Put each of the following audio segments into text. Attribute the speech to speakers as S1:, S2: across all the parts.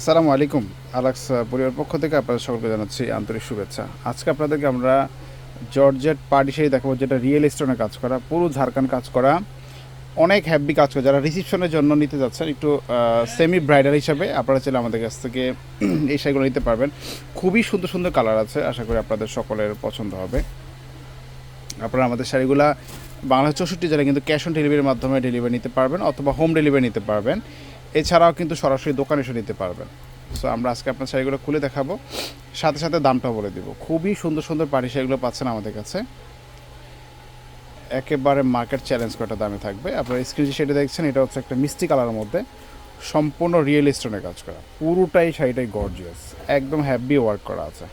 S1: আসসালামু আলাইকুম, আলাক্স পরিবার পক্ষ থেকে আপনাদের সকলকে জানাচ্ছি আন্তরিক শুভেচ্ছা। আজকে আপনাদেরকে আমরা জর্জেট পার্টি শাড়ি দেখাবো, যেটা রিয়েল স্টোনে কাজ করা, পুরো ঝাড়খান কাজ করা। অনেক হ্যাপি কাজ করে, যারা রিসিপশনের জন্য নিতে যাচ্ছেন, একটু সেমি ব্রাইডাল হিসাবে আপনারা চাইলে আমাদের কাছ থেকে এই শাড়িগুলো নিতে পারবেন। খুবই সুন্দর সুন্দর কালার আছে, আশা করি আপনাদের সকলের পছন্দ হবে। আপনারা আমাদের শাড়িগুলা বাংলা চৌষট্টি জেলায় কিন্তু ক্যাশ অন ডেলিভারির মাধ্যমে ডেলিভারি নিতে পারবেন, অথবা হোম ডেলিভারি নিতে পারবেন। এছাড়াও কিন্তু সরাসরি দোকানে এসে নিতে পারবেন। সো আমরা আজকে আপনার শাড়িগুলো খুলে দেখাবো। সাথে সাথে দামটা বলে দিব। খুবই সুন্দর সুন্দর পাড়ি শাড়িগুলো পাচ্ছেন আমাদের কাছে। একেবারে মার্কেট চ্যালেঞ্জ করাটা দামে থাকবে। আপনার স্ক্রিন যে দেখছেন, এটা হচ্ছে একটা মিষ্টি কালারের মধ্যে সম্পূর্ণ রিয়েল স্টোনে কাজ করা। পুরোটাই শাড়িটাই গর্জিয়াস একদম হ্যাভি ওয়ার্ক করা আছে।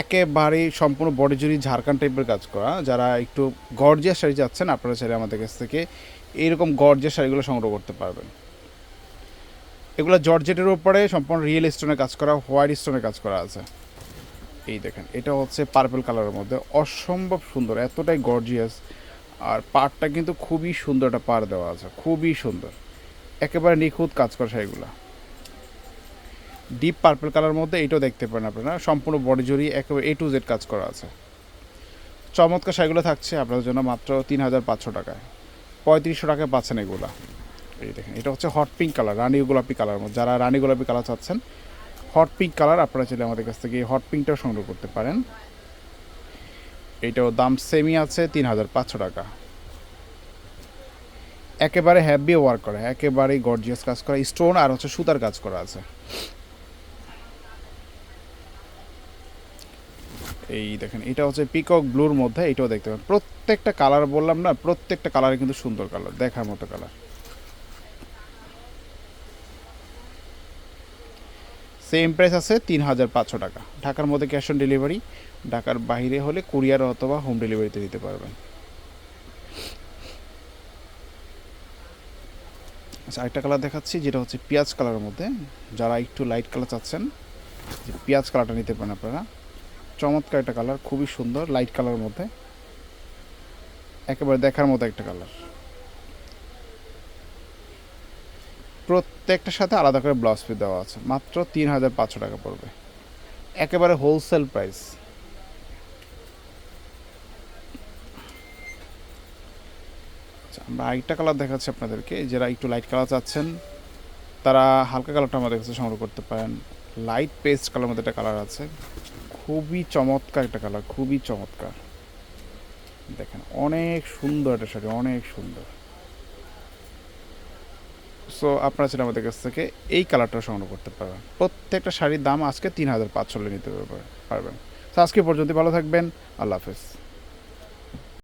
S1: একেবারেই সম্পূর্ণ বডি জুড়ি ঝাড়খান্ড টাইপের কাজ করা। যারা একটু গর্জিয়াস শাড়ি যাচ্ছেন আপনারা চাইলে আমাদের কাছ থেকে এইরকম গর্জিয়াস শাড়িগুলো সংগ্রহ করতে পারবেন। এগুলো জর্জেটের উপরে সম্পূর্ণ রিয়েল স্টোনে কাজ করা হোয়াইট স্টোনে কাজ করা আছে। এই দেখেন, এটা হচ্ছে পার্পল কালারের মধ্যে। অসম্ভব সুন্দর, এতটাই গর্জিয়াস আর পাড়টা কিন্তু খুবই সুন্দর একটা পাড় দেওয়া আছে, খুবই সুন্দর। একেবারে নিখুঁত কাজ করা শাড়িগুলো। ডিপ পার্পল কালার মধ্যে এটাও দেখতে পারেন আপনারা। সম্পূর্ণ বডি জুড়ি, একেবারে এ টু জেড কাজ করা আছে। চমৎকার শাড়িগুলো থাকছে আপনাদের জন্য মাত্র তিন হাজার পাঁচশো টাকায়। পঁয়ত্রিশশো টাকায় পাচ্ছেন এগুলা। এই দেখেন, এটা হচ্ছে হট পিঙ্ক কালার রানী গোলাপি কালার যারা রানী গোলাপি কালার চাচ্ছেন হট পিঙ্ক কালার আপনারা চাইলে আমাদের কাছ থেকে এই হট পিঙ্কটাও সংগ্রহ করতে পারেন। এইটাও দাম সেমই আছে তিন হাজার পাঁচশো টাকা। একেবারে হ্যাভি ওয়ার্ক করা, একেবারেই গর্জিয়াস কাজ করা স্টোন আর হচ্ছে সুতার কাজ করা আছে। এই দেখেন, এটা হচ্ছে পিকক ব্লুর মধ্যে, এটাও দেখতে পাবেন। প্রত্যেকটা কালার বললাম না, প্রত্যেকটা কালারে কিন্তু সুন্দর কালার দেখার মতো কালার সেম প্রাইস আছে তিন হাজার পাঁচশো টাকা। ঢাকার মধ্যে ক্যাশ অন ডেলিভারি ঢাকার বাইরে হলে কুরিয়ার অথবা হোম ডেলিভারিতে দিতে পারবেন। আচ্ছা আরেকটা কালার দেখাচ্ছি, যেটা হচ্ছে পেঁয়াজ কালারের মধ্যে। যারা একটু লাইট কালার চাচ্ছেন, যে পেঁয়াজ কালারটা নিতে পারেন আপনারা। চমৎকার একটা কালার খুবই সুন্দর লাইট কালারের মধ্যে। একেবারে দেখার মতো একটা কালার প্রত্যেকটার সাথে আলাদা করে ব্লাউজ পিস দেওয়া আছে। মাত্র তিন হাজার পাঁচশো টাকা পড়বে। একেবারে হোলসেল প্রাইস আচ্ছা, আমরা আরেকটা কালার দেখাচ্ছি আপনাদেরকে। যারা একটু লাইট কালার চাচ্ছেন তারা হালকা কালারটা আমাদের কাছে সংগ্রহ করতে পারেন। লাইট পেস্ট কালার মধ্যে একটা কালার আছে। খুবই চমৎকার একটা কালার খুবই চমৎকার। দেখেন, অনেক সুন্দর একটা শাড়ি, অনেক সুন্দর। সো আপনারা সেটা আমাদের কাছ থেকে এই কালারটা সংগ্রহ করতে পারবেন। প্রত্যেকটা শাড়ির দাম আজকে তিন হাজার পাঁচশো নিতে পারবেন। তো আজকে পর্যন্ত ভালো থাকবেন। আল্লাহ হাফেজ।